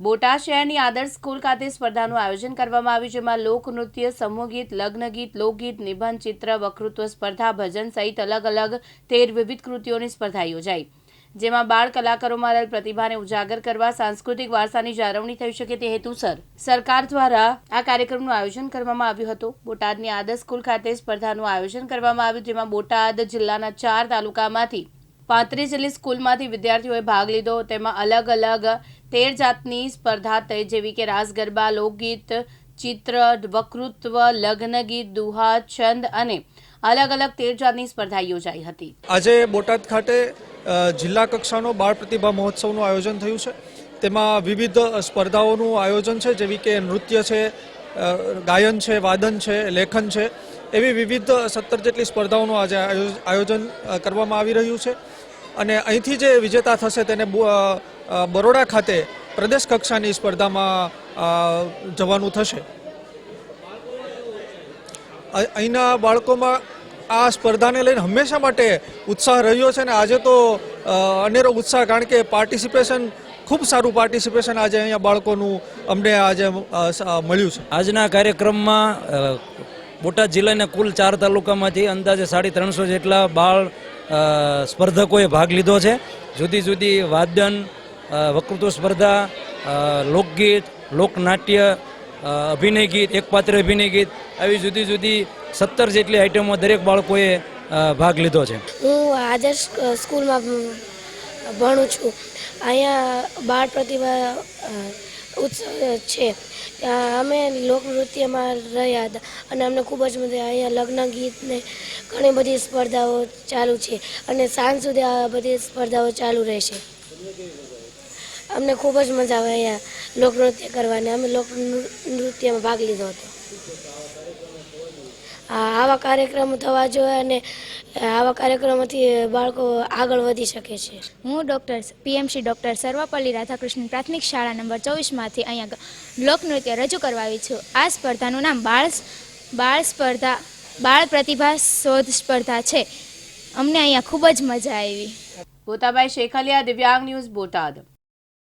બોટાદ શહેરની આદર્શ સ્કૂલ ખાતે સ્પર્ધાનું આયોજન કરવામાં આવ્યું, જેમાં લોકનૃત્ય સમૂહગીત લગ્નગીત લોકગીત નિબંધ ચિત્ર, વક્તૃત્વ સ્પર્ધા, ભજન સહિત અલગ અલગ તેર વિવિધ કૃતિઓની સ્પર્ધા યોજાઈ. જેમાં બાળ કલાકારોમાં રહેલ પ્રતિભાને ઉજાગર કરવા, સાંસ્કૃતિક વારસાની જાળવણી થઈ શકે તે હેતુસર સરકાર દ્વારા આ કાર્યક્રમનું આયોજન કરવામાં આવ્યું હતું. બોટાદની આદર્શ સ્કૂલ ખાતે સ્પર્ધાનું આયોજન કરવામાં આવ્યું, જેમાં બોટાદ જિલ્લાના ચાર તાલુકામાંથી પાંત્રીસ જેટલી સ્કૂલમાંથી વિદ્યાર્થીઓએ ભાગ લીધો. તેમાં અલગ અલગ તેર જાતની સ્પર્ધા થઈ, જેવી કે રાસ, ગરબા, લોકગીત, ચિત્ર, વક્તૃત્વ, લગ્ન ગીત, દુહા, છંદ અને અલગ અલગ તેર જાતની સ્પર્ધા યોજાઈ હતી. આજે બોટાદ ખાતે જિલ્લા કક્ષાનો બાળ પ્રતિભા મહોત્સવનું આયોજન થયું છે. તેમાં વિવિધ સ્પર્ધાઓનું આયોજન છે, જેવી કે નૃત્ય છે ગાયન છે, વાદન છે, લેખન છે, એવી વિવિધ સત્તર જેટલી સ્પર્ધાઓનું આજે આયો- આયોજન કરવામાં આવી રહ્યું છે. અને અહીંથી જે વિજેતા થશે તેને બરોડા ખાતે પ્રદેશ કક્ષાની સ્પર્ધામાં જવાનું થશે. અહીંના બાળકોમાં આ સ્પર્ધાને લઈને હંમેશા માટે ઉત્સાહ રહ્યો છે અને આજે તો અનેરો ઉત્સાહ કારણ કે પાર્ટિસિપેશન ખૂબ સારું પાર્ટિસિપેશન આજે અહીંયા બાળકોનું અમને આજે મળ્યું છે. આજના કાર્યક્રમમાં બોટાદ જિલ્લાના કુલ ચાર તાલુકામાંથી અંદાજે સાડી ત્રણસો જેટલા બાળ સ્પર્ધકોએ ભાગ લીધો છે. જુદી જુદી વાદન વકૃત્વ સ્પર્ધા લોકગીત લોકનાટ્ય અભિનય ગીત એકપાત્ર અભિનય ગીત આવી જુદી જુદી સત્તર જેટલી આઇટમો દરેક બાળકોએ ભાગ લીધો છે. હું આદર્શ સ્કૂલમાં ભણું છું. અહીંયા બાળ પ્રતિભા ઉત્સવ છે. ત્યાં અમે લોકનૃત્યમાં રહ્યા હતા અને અમને ખૂબ જ મજા અહીંયા લગ્ન ગીતને ઘણી બધી સ્પર્ધાઓ ચાલુ છે અને સાંજ સુધી આ બધી સ્પર્ધાઓ ચાલુ રહેશે. અમને ખૂબ જ મજા આવે અહીંયા લોકનૃત્ય કરવાની. અમે લોકનૃત્યમાં ભાગ લીધો હતો. આવા કાર્યક્રમો થવા જોઈએ અને આવા કાર્યક્રમોથી બાળકો આગળ વધી શકે છે. હું doctor PMC doctor Sarvepalli Radhakrishna પ્રાથમિક શાળા નંબર ચોવીસમાંથી અહીંયા લોકનૃત્ય રજૂ કરવા આવી છું. આ સ્પર્ધાનું નામ બાળ બાળ સ્પર્ધા બાળ પ્રતિભા શોધ સ્પર્ધા છે. અમને અહીંયા ખૂબ જ મજા આવી. ગોતાભાઈ શેખલિયા દિવ્યાંગ ન્યૂઝ બોટાદ.